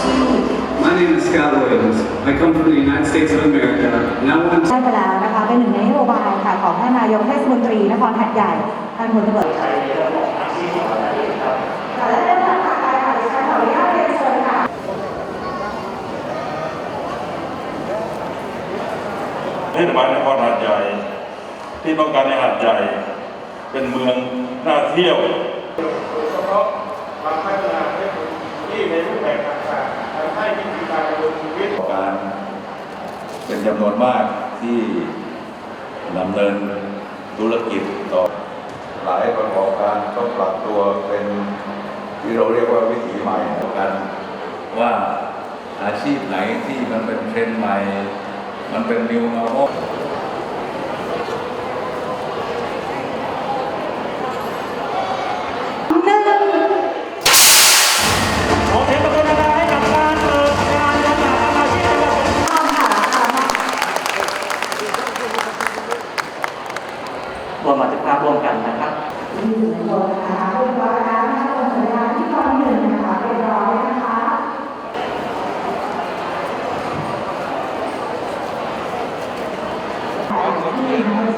ชีพ My name is Scott Williams. I come from the United States of America, and I want to ได้ไปแล้วนะคะเป็นหนึ่งในนโยบายค่ะของท่านนายกเทศมนตรีนครหัดใหญ่ท่านพลตำรวจและเรื่องถัดไปค่ะดิฉันขออนุญาตเรียนเชิญค่ะ เทศบาลนครหาดใหญ่ ที่ต้องการให้หาดใหญ่ เป็นเมืองน่าเที่ยว โดยเฉพาะการพัฒนาคโนโลยี ในรูปแบบต่างๆทำให้วิธีการดำเนินชีวิตประกอการเป็นจำนวนมากที่ดำเนินธุรกิจต่อหลายประกอบการต้องปรับตัวเป็นที่เราเรียกว่าวิถีใหม่กันว่าอาชีพไหนที่มันเป็นเทรนด์ใหม่ มันเป็น new normal ห รวมบันทึกภาพร่วมกันนะครับที่อยู่ในโบสถ์นะคะเรียบร้อยแล้วนะคะบนสัญญาณที่ตอนหนึ่งนะคะเรียบร้อยนะคะที่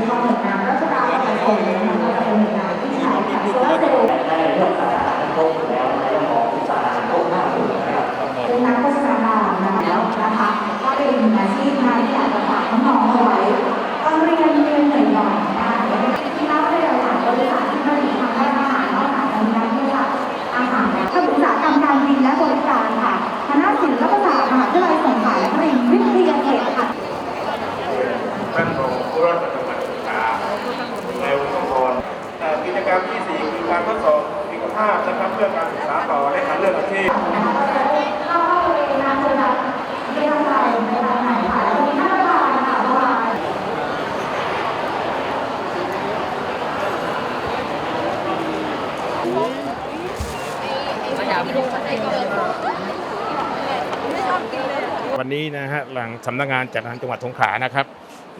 ภาพนะครับเพื่อการศึกษาต่อและการเลือกอาชีพวันนี้นะฮะหลังสำนักงานจัดงานจังหวัดสงขลานะครับ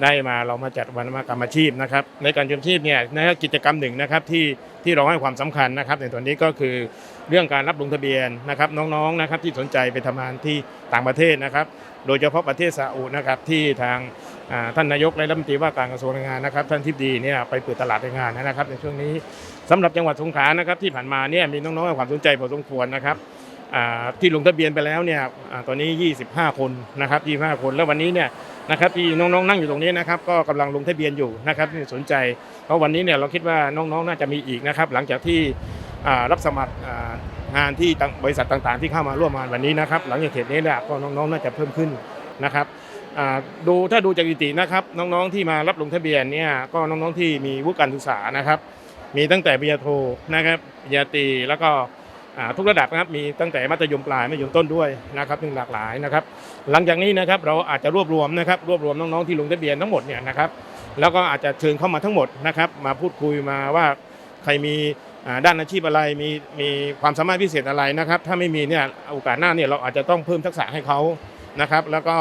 ได้มาเรามาจัดวันมกรรมอาชีพนะครับในการจัดอาชีพเนี่ยนะกิจกรรมหนึ่งนะครับที่ที่เราให้ความสำคัญนะครับ ในตัวนี้ก็คือเรื่องการรับลงทะเบียนนะครับน้องๆนะครับที่สนใจไปทำงานที่ต่างประเทศนะครับ โดยเฉพาะประเทศซาอุนะครับที่ทางท่านนายกและรัฐมนตรีว่าการกระทรวงแรงงานนะครับ ท่านทิพดีเนี่ยไปเปิดตลาดแรงงานนะครับ ในช่วงนี้สำหรับจังหวัดสงขลานะครับที่ผ่านมาเนี่ยมีน้องๆให้ความสนใจพอสมควรนะครับ ที่ลงทะเบียนไปแล้วเนี่ยตอนนี้ 25 คนนะครับ25 คนแล้ววันนี้เนี่ยนะครับที่น้องๆนั่งอยู่ตรงนี้นะครับก็กำลังลงทะเบียนอยู่นะครับที่สนใจ เพราะวันนี้เนี่ยเราคิดว่าน้องๆน่าจะมีอีกนะครับ หลังจากที่รับสมัครงานที่บริษัทต่างๆ ที่เข้ามาร่วมงานวันนี้นะครับ หลังจากเขตนี้เนี่ยก็น้องๆน่าจะเพิ่มขึ้นนะครับดูถ้าดูจากสถิตินะครับน้องๆที่มารับลงทะเบียนเนี่ยก็น้องๆที่มีวุฒิการศึกษานะครับ มีตั้งแต่ปริญญาโทนะครับปริญญาตรีแล้วก็ ทุกระดับนะครับมีตั้งแต่มัธยมปลายมัธยมต้นด้วยนะครับซึ่งหลากหลายนะครับ หลังจากนี้นะครับเราอาจจะรวบรวมนะครับรวบรวมน้องๆที่ลงทะเบียนทั้งหมดเนี่ยนะครับแล้วก็อาจจะเชิญเข้ามาทั้งหมดนะครับ มาพูดคุยมาว่าใครมีด้านอาชีพอะไรมีมีความสามารถพิเศษอะไรนะครับ ถ้าไม่มีเนี่ยโอกาสหน้าเนี่ยเราอาจจะต้องเพิ่มทักษะให้เขานะครับ แล้วก็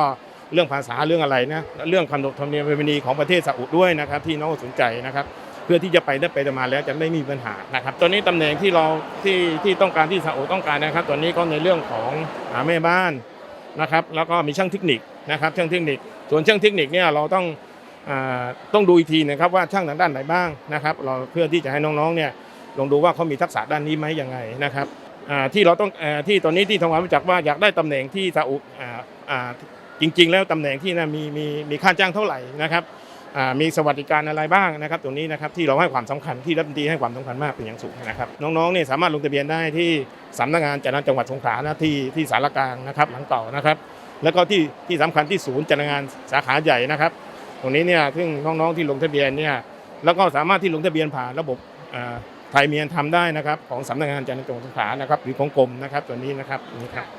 เรื่องภาษาเรื่องอะไรนะเรื่องขนบธรรมเนียมประเพณีของประเทศซาอุด้วยนะครับ ที่น้องสนใจนะครับ พื่อที่จะไปได้ไปมาแล้วจะไม่มีปัญหานะครับตอนนี้ตำแหน่งที่เราที่ที่ต้องการที่ซาอุต้องการนะครับตอนนี้ก็ในเรื่องของหาแม่บ้านนะครับแล้วก็มีช่างเทคนิคนะครับช่างเทคนิค ส่วนช่างเทคนิคเนี่ยเราต้องอ่าต้องดูอีกทีนะครับว่าช่างทางด้านไหนบ้างนะครับ เราเพื่อที่จะให้น้องๆเนี่ยลองดูว่าเขามีทักษะด้านนี้ไหมยังไงนะครับอ่าที่เราต้องอ่าที่ตอนนี้ที่ทำความรู้จักว่าอยากได้ตำแหน่งที่ซาอุอ่าอ่าจริง ๆ แล้วตำแหน่งที่นะมีมีมีค่าจ้างเท่าไหร่นะครับ มีสวัสดิการอะไรบ้างนะครับตรงนี้นะครับที่เราให้ความสำคัญที่รัฐมนตรีให้ความสำคัญมากเป็นอย่างสูงนะครับน้องๆเนี่ยสามารถลงทะเบียนได้ที่สำนักงานจัดงานจังหวัดสงขลานะที่ที่สารกลางนะครับหลังเก่านะครับ แล้วก็ที่ที่สำคัญที่ศูนย์จัดงานสาขาใหญ่นะครับ ตรงนี้เนี่ยซึ่งน้องๆที่ลงทะเบียนเนี่ยแล้วก็สามารถที่ลงทะเบียนผ่านระบบไทยเมียนทำได้นะครับของสำนักงานจัดงานจังหวัดสงขลานะครับหรือของกรมนะครับตัวนี้นะครับนี่ครับ